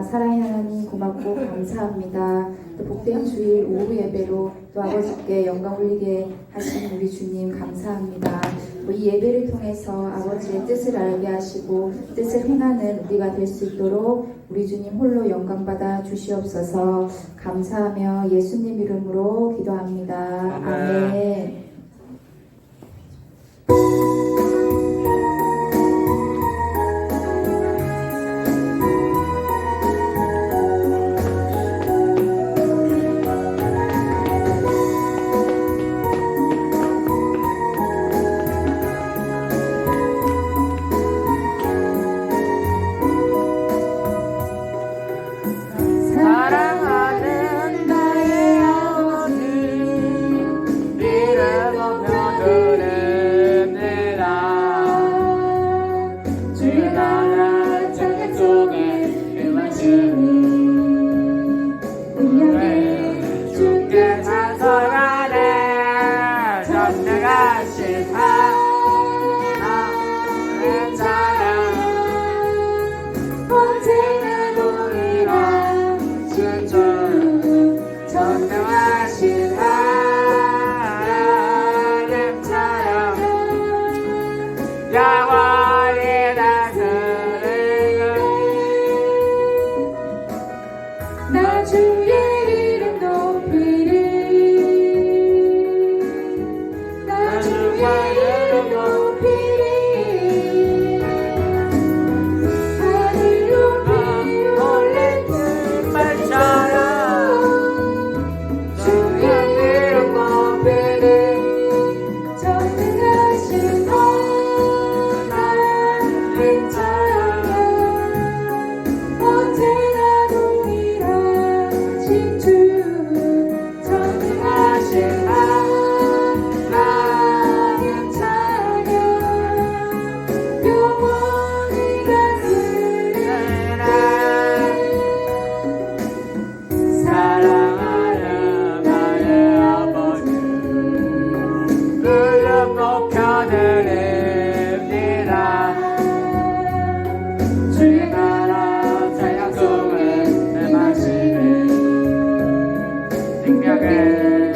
사랑의 하나님 고맙고 감사합니다. 또 복된 주일 오후 예배로 또 아버지께 영광 올리게 하신 우리 주님 감사합니다. 이 예배를 통해서 아버지의 뜻을 알게 하시고 뜻을 행하는 우리가 될 수 있도록 우리 주님 홀로 영광 받아 주시옵소서 감사하며 예수님 이름으로 기도합니다. 아멘. 아멘. Amen.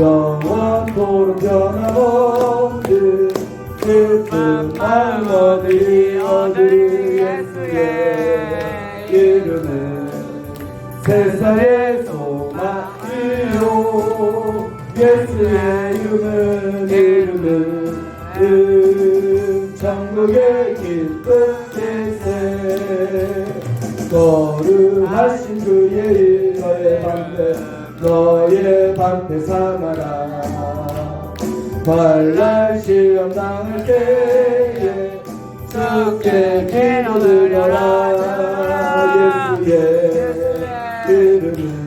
영원토록 변함없는 마음 어디 어디 예수의 이름은 세상의 소망이요. 예수의 이름은 이름은 은 천국의 기쁜 일세. 거룩하신 주의 너의 방패 너의 방패 삼아라. 환란 시험 당할 때에 주께 기도드려라. 예수의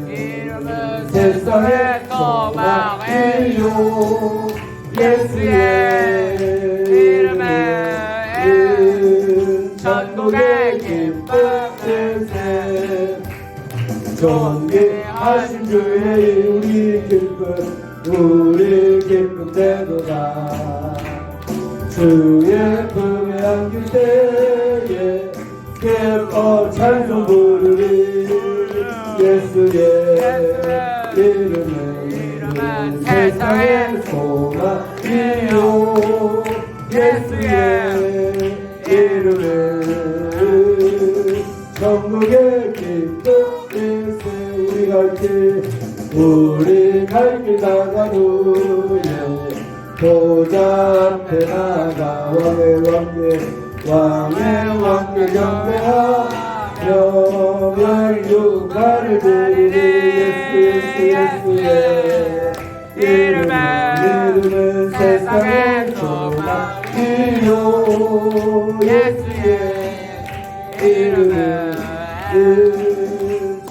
이름은 세상의 예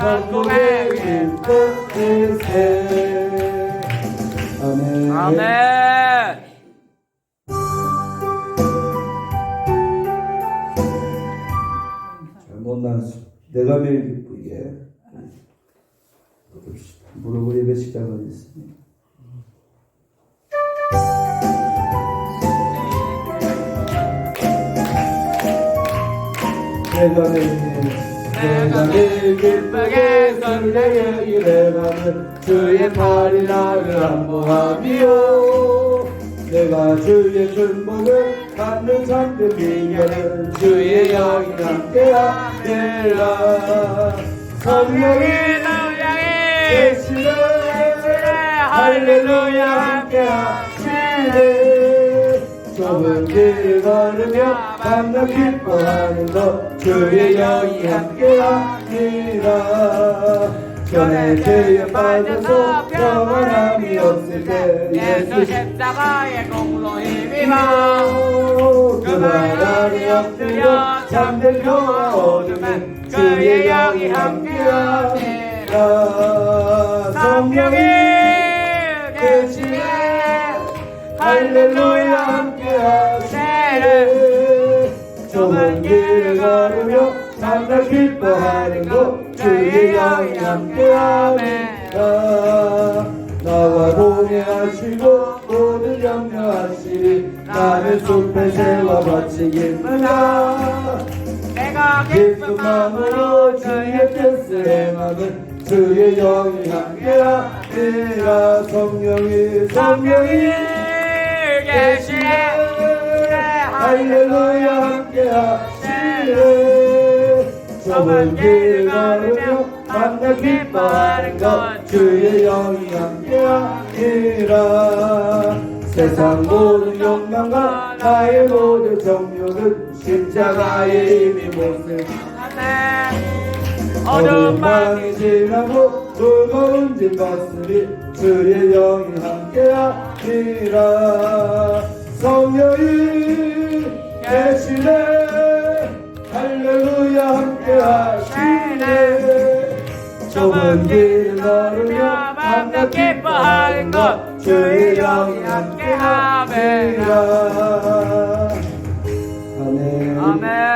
천국의 일세 아멘 아멘. 잘못난 수 내가 매일 기쁘게. 무릎을 예배 시작하겠습니다. 내가 매일 내가 매일 기쁘게 설레게 일해가는 주의 팔이 나를 안보하며 내가 주의 준복을 받는 참된 비결은 주의 영이 함께 하리라. 성령이 계시네. 할렐루야. 함께 하시네 좁은 길을 걸으며 만나 기뻐하는 것 주의 영이 함께하니라. 전에 죄에 빠져서 평안함이 없을 때 예수 십자가의 공로 힘입어 그말 아래 엎드려 잠든 평화 얻으면 주의 영이 함께하니라. 성령이 계시네. 할렐루야 길을 걸으며 만나 기뻐하는 것 주의 영이 함께하니라 나와 동행하시고 모든 염려하시리 나는 숲에 밭이 기쁘다 내가 기쁜 마음으로 주의 뜻을 행하는 주의 영이 함께하니라. 성령이 성령이 계시네. 할렐루야 함께하 시네 좁은 길을 걸으며 만나 기뻐하는 것 주의 영이 함께하니라. 세상 모든 욕망과 나의 모든 정욕은 십자가의 아멘. 어둠 어둠 방이 지나고 무거운 짐 벗으리 주의 영이 함께하리라. 성령이 계시네 할렐루야 함께 하시네. 좁은 길을 걸으며 밤낮 기뻐하는 것 주의 영이 함께하리라. 아멘. 아멘